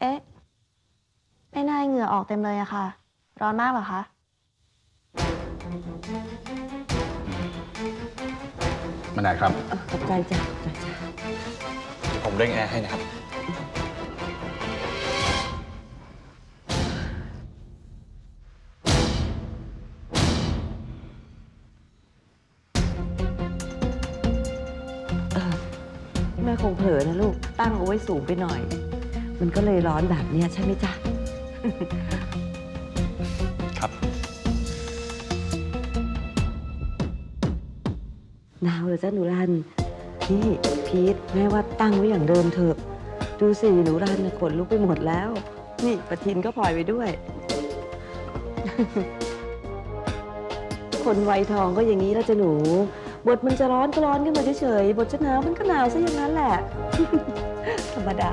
เอ๊ะไอ้นายเหงื่อออกเต็มเลยอะค่ะ ร้อนมากเหรอคะ มาไหนครับ เออขอบใจจ้ะขอบใจจ้ะผมเร่งแอร์ให้นะครับเออแม่คงเผลอนะลูก ตั้งเอาไว้สูงไปหน่อย มันก็เลยร้อนแบบเนี้ยใช่ไหมจ๊ะ ครับ หนาวเหรอจ๊ะหนูรัน นี่พีทแม่ว่าตั้งไว้อย่างเดิมเถอะ ดูสิหนูรันน่ะขนลุกไปหมดแล้ว นี่ประทินก็พลอยไปด้วย คนวัยทองก็อย่างนี้แล้วจ้ะหนู บทมันจะร้อนก็ร้อนขึ้นมาเฉยๆ บทจะหนาวมันก็หนาวซะอย่างนั้นแหละ ธรรมดา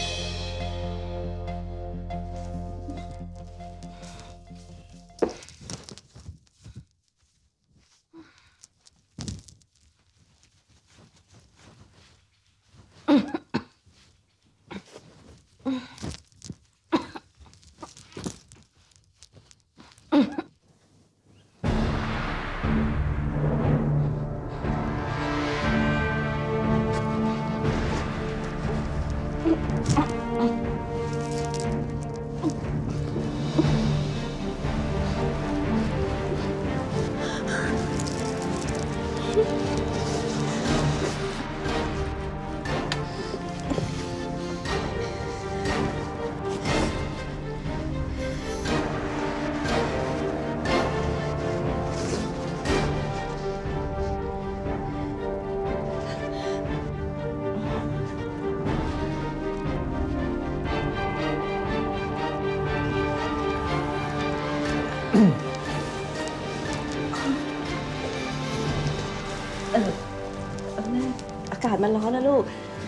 มันร้อนนะลูก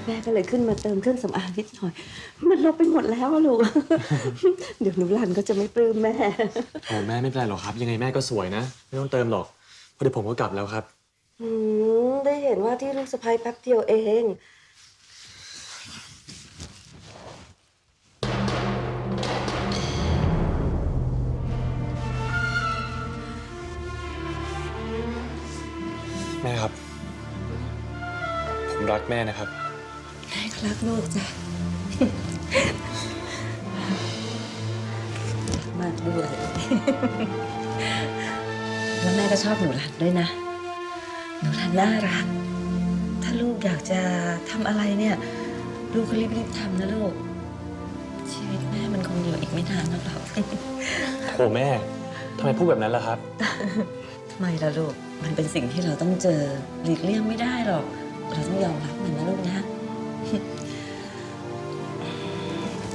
แม่ก็เลยขึ้นมาเติมเครื่องสำอางนิดหน่อย มันลบไปหมดแล้วอะลูก เดี๋ยวหนูรันก็จะไม่ปลื้มแม่ โอ้แม่ไม่เป็นไรหรอกครับ ยังไงแม่ก็สวยนะ ไม่ต้องเติมหรอกเพราะเดี๋ยวผมก็กลับแล้วครับ อืมได้เห็นว่าที่ลูกสะพ้ยแป๊บเดียวเอง แม่ครับผม รักแม่นะครับ แม่ก็รักลูกจ้ะ มากด้วย แล้วแม่ก็ชอบหนูรันด้วยนะ หนูรันน่ารัก ถ้าลูกอยากจะทำอะไรเนี่ย ลูกก็รีบๆทำนะลูก ชีวิตแม่มันคงอยู่อีกไม่นานนักหรอกโอ้แม่ทำไมพูดแบบนั้นล่ะครับทำไมล่ะลูก มันเป็นสิ่งที่เราต้องเจอหลีกเลี่ยงไม่ได้หรอก เราต้องยอมรับมันนะลูกนะ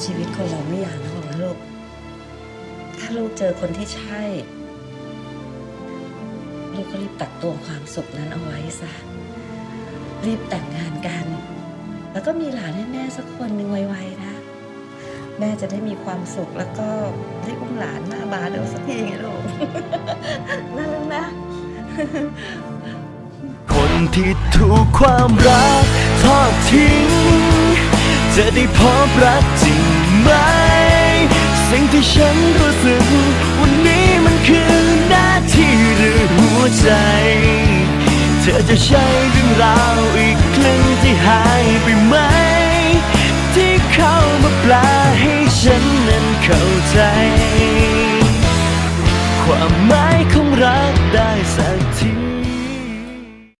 ชีวิตคนเราไม่อยากนะบอกนะลูก ถ้าลูกเจอคนที่ใช่ ลูกก็รีบตักตวงความสุขนั้นเอาไว้ซะ รีบแต่งงานกัน แล้วก็มีหลานให้แม่สักคนหนึ่งไวๆนะ แม่จะได้มีความสุขแล้วก็ได้อุ้มหลานมาบาเดียวสักทีไงลูกน่ารักนะ ที่ถูกความรักทอดทิ้ง จะได้พบรักจริงไหม สิ่งที่ฉันรู้สึก วันนี้มันคือหน้าที่หรือหัวใจ เธอจะใช้เรื่องราวอีกครึ่งที่หายไปไหม ที่เข้ามาแปลให้ฉันนั้นเข้าใจ ความหมายของ